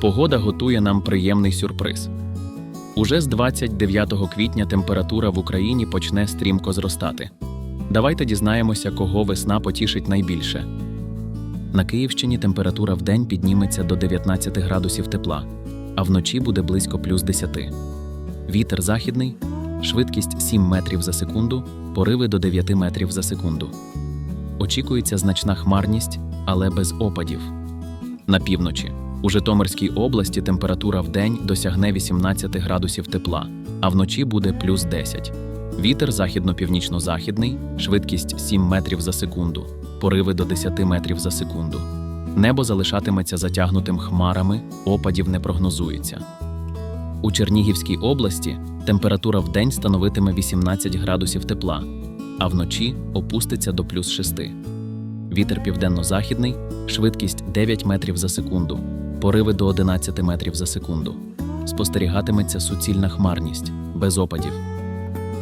Погода готує нам приємний сюрприз. Уже з 29 квітня температура в Україні почне стрімко зростати. Давайте дізнаємося, кого весна потішить найбільше. На Київщині температура в день підніметься до 19 градусів тепла, а вночі буде близько плюс 10. Вітер західний, швидкість 7 метрів за секунду, пориви до 9 метрів за секунду. Очікується значна хмарність, але без опадів. На півночі у Житомирській області температура в день досягне 18 градусів тепла, а вночі буде плюс 10. Вітер західно-північно-західний, швидкість 7 метрів за секунду, пориви до 10 метрів за секунду. Небо залишатиметься затягнутим хмарами, опадів не прогнозується. У Чернігівській області температура в день становитиме 18 градусів тепла, а вночі опуститься до плюс 6. Вітер південно-західний, швидкість 9 метрів за секунду, пориви до 11 метрів за секунду. Спостерігатиметься суцільна хмарність, без опадів.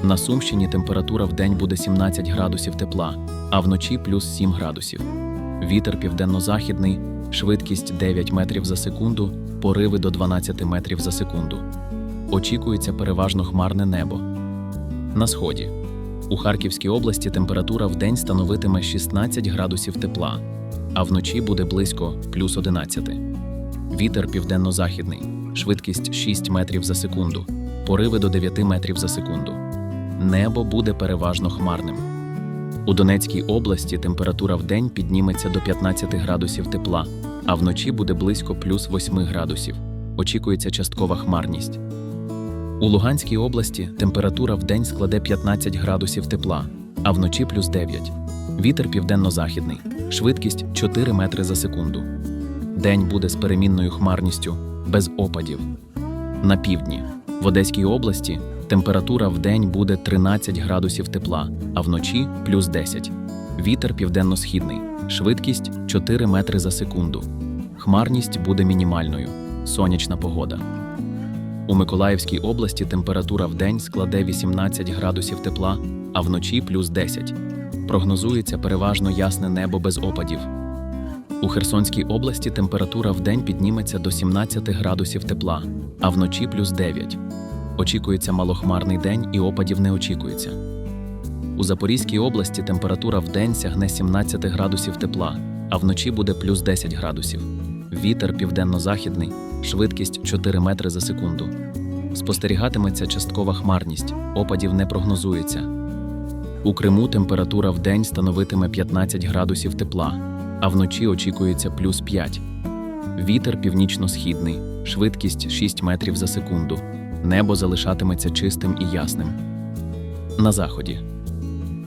На Сумщині температура в день буде 17 градусів тепла, а вночі плюс 7 градусів. Вітер південно-західний, швидкість 9 метрів за секунду, пориви до 12 метрів за секунду. Очікується переважно хмарне небо. На сході. У Харківській області температура в день становитиме 16 градусів тепла, а вночі буде близько плюс 11. Вітер південно-західний, швидкість 6 метрів за секунду, пориви до 9 метрів за секунду. Небо буде переважно хмарним. У Донецькій області температура в день підніметься до 15 градусів тепла, а вночі буде близько плюс 8 градусів. Очікується часткова хмарність. У Луганській області температура в день складе 15 градусів тепла, а вночі плюс 9. Вітер південно-західний, швидкість 4 метри за секунду. День буде з перемінною хмарністю, без опадів. На півдні в Одеській області температура в день буде 13 градусів тепла, а вночі плюс 10. Вітер південно-східний, швидкість 4 метри за секунду. Хмарність буде мінімальною, сонячна погода. У Миколаївській області температура в день складе 18 градусів тепла, а вночі плюс 10. Прогнозується переважно ясне небо без опадів. У Херсонській області температура в день підніметься до 17 градусів тепла, а вночі плюс 9. Очікується малохмарний день і опадів не очікується. У Запорізькій області температура в день сягне 17 градусів тепла, а вночі буде плюс 10 градусів. Вітер південно-західний, швидкість 4 метри за секунду. Спостерігатиметься часткова хмарність, опадів не прогнозується. У Криму температура в день становитиме 15 градусів тепла, а вночі очікується плюс 5. Вітер північно-східний, швидкість 6 метрів за секунду. Небо залишатиметься чистим і ясним. На заході.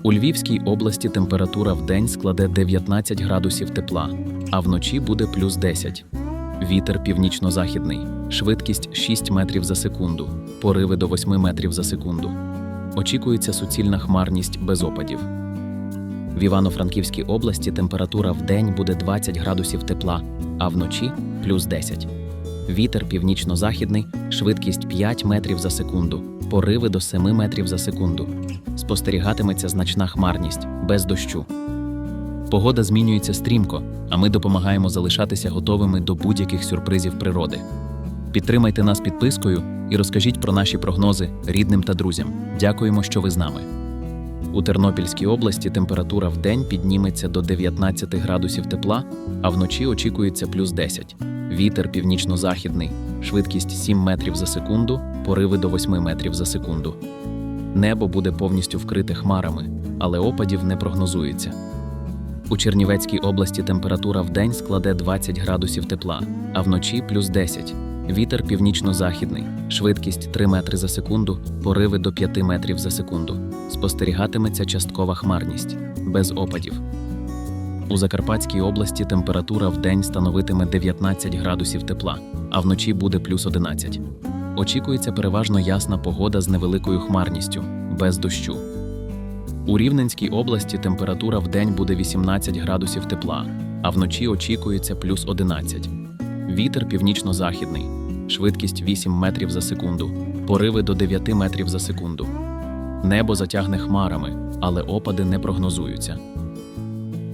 У Львівській області температура в день складе 19 градусів тепла, а вночі буде плюс 10. Вітер північно-західний, швидкість 6 метрів за секунду, пориви до 8 метрів за секунду. Очікується суцільна хмарність без опадів. В Івано-Франківській області температура в день буде 20 градусів тепла, а вночі плюс 10. Вітер північно-західний, швидкість 5 метрів за секунду, пориви до 7 метрів за секунду. Спостерігатиметься значна хмарність без дощу. Погода змінюється стрімко, а ми допомагаємо залишатися готовими до будь-яких сюрпризів природи. Підтримайте нас підпискою і розкажіть про наші прогнози рідним та друзям. Дякуємо, що ви з нами. У Тернопільській області температура в день підніметься до 19 градусів тепла, а вночі очікується плюс 10. Вітер північно-західний, швидкість 7 метрів за секунду, пориви до 8 метрів за секунду. Небо буде повністю вкрите хмарами, але опадів не прогнозується. У Чернівецькій області температура в день складе 20 градусів тепла, а вночі плюс 10. Вітер північно-західний, швидкість 3 метри за секунду, пориви до 5 метрів за секунду. Спостерігатиметься часткова хмарність, без опадів. У Закарпатській області температура в день становитиме 19 градусів тепла, а вночі буде плюс 11. Очікується переважно ясна погода з невеликою хмарністю, без дощу. У Рівненській області температура в день буде 18 градусів тепла, а вночі очікується плюс 11. Вітер північно-західний, швидкість 8 метрів за секунду, пориви до 9 метрів за секунду. Небо затягне хмарами, але опади не прогнозуються.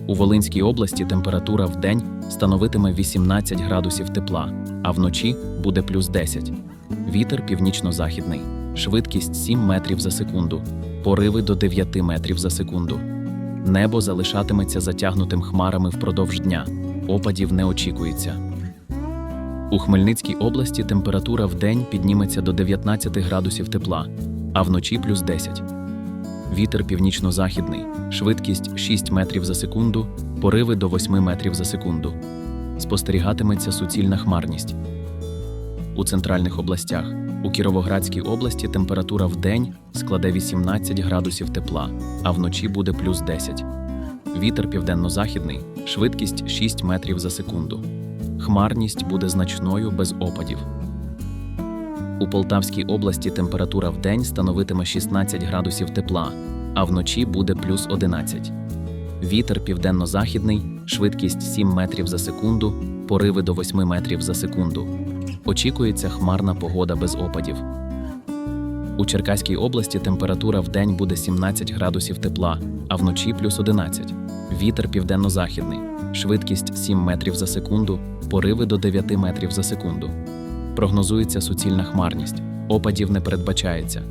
У Волинській області температура в день становитиме 18 градусів тепла, а вночі буде плюс 10. Вітер північно-західний, швидкість 7 метрів за секунду, пориви до 9 метрів за секунду. Небо залишатиметься затягнутим хмарами впродовж дня. Опадів не очікується. У Хмельницькій області температура в день підніметься до 19 градусів тепла, а вночі плюс 10. Вітер північно-західний, швидкість 6 метрів за секунду, пориви до 8 метрів за секунду. Спостерігатиметься суцільна хмарність. У центральних областях. У Кіровоградській області температура в день складе 18 градусів тепла, а вночі буде плюс 10. Вітер південно-західний, швидкість 6 метрів за секунду. Хмарність буде значною без опадів. У Полтавській області температура в день становитиме 16 градусів тепла, а вночі буде плюс 11. Вітер південно-західний, швидкість 7 метрів за секунду, пориви до 8 метрів за секунду. Очікується хмарна погода без опадів. У Черкаській області температура в день буде 17 градусів тепла, а вночі плюс 11. Вітер південно-західний, швидкість 7 метрів за секунду, пориви до 9 метрів за секунду. Прогнозується суцільна хмарність, опадів не передбачається.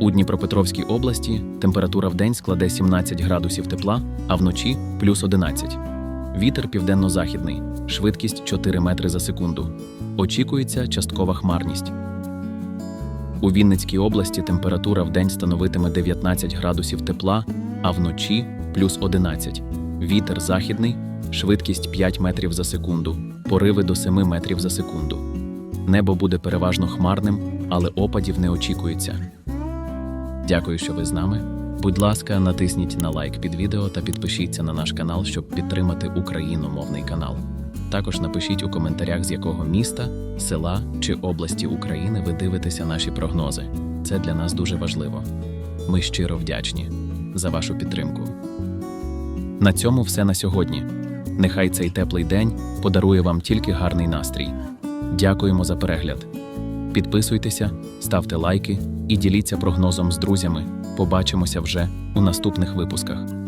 У Дніпропетровській області температура в день складе 17 градусів тепла, а вночі плюс 11. Вітер південно-західний, швидкість 4 метри за секунду. Очікується часткова хмарність. У Вінницькій області температура в день становитиме 19 градусів тепла, а вночі плюс 11. Вітер західний, швидкість 5 метрів за секунду, пориви до 7 метрів за секунду. Небо буде переважно хмарним, але опадів не очікується. Дякую, що ви з нами. Будь ласка, натисніть на лайк під відео та підпишіться на наш канал, щоб підтримати україномовний канал. Також напишіть у коментарях, з якого міста, села чи області України ви дивитеся наші прогнози. Це для нас дуже важливо. Ми щиро вдячні за вашу підтримку. На цьому все на сьогодні. Нехай цей теплий день подарує вам тільки гарний настрій. Дякуємо за перегляд. Підписуйтеся, ставте лайки і діліться прогнозом з друзями. Побачимося вже у наступних випусках.